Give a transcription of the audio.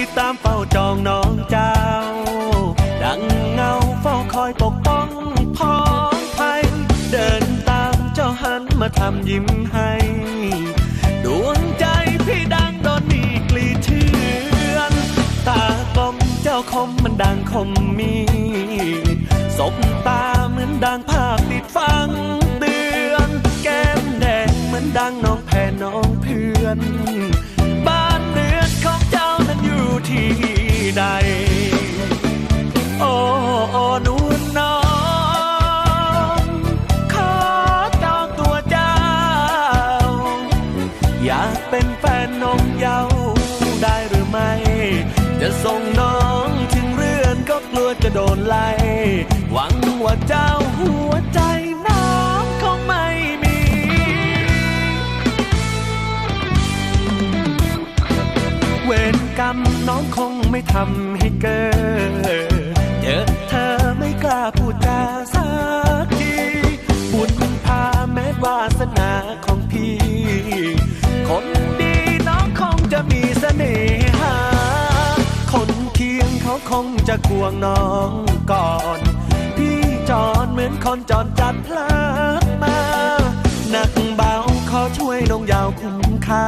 พี่ตามเฝ้าจองน้องเจ้า ดังเงาเฝ้าคอยปกป้องพ้องภัยเดินตามเจ้าหันมาทำยิ้มให้ดวงใจพี่ดังโดนมีกลีเชือนตากลมเจ้าคมมันดังคมมีสบตาเหมือนดังภาพติดฟังเตือน แก้มแดงเหมือนดังน้องแผ่น้องเพื่อน โอ้นน้องขอจองตัวเจ้า อยากเป็นแฟนน้องเยาได้หรือไม่ จะส่งน้องถึงเรือนก็กลัวจะโดนไล่หวังว่าเจ้าหัวใจน้องคงไม่มีเวรกรรมน้องคงไม่ทำให้เกิดาสนาของพี่ คนดีน้องคงจะมีเสน่หา คนเคียงเขาคงจะควงน้องก่อน พี่จอนเหมือนคนจอนจัดพลาดมาหนักเบาขอช่วยลงยาวคุ้มค่า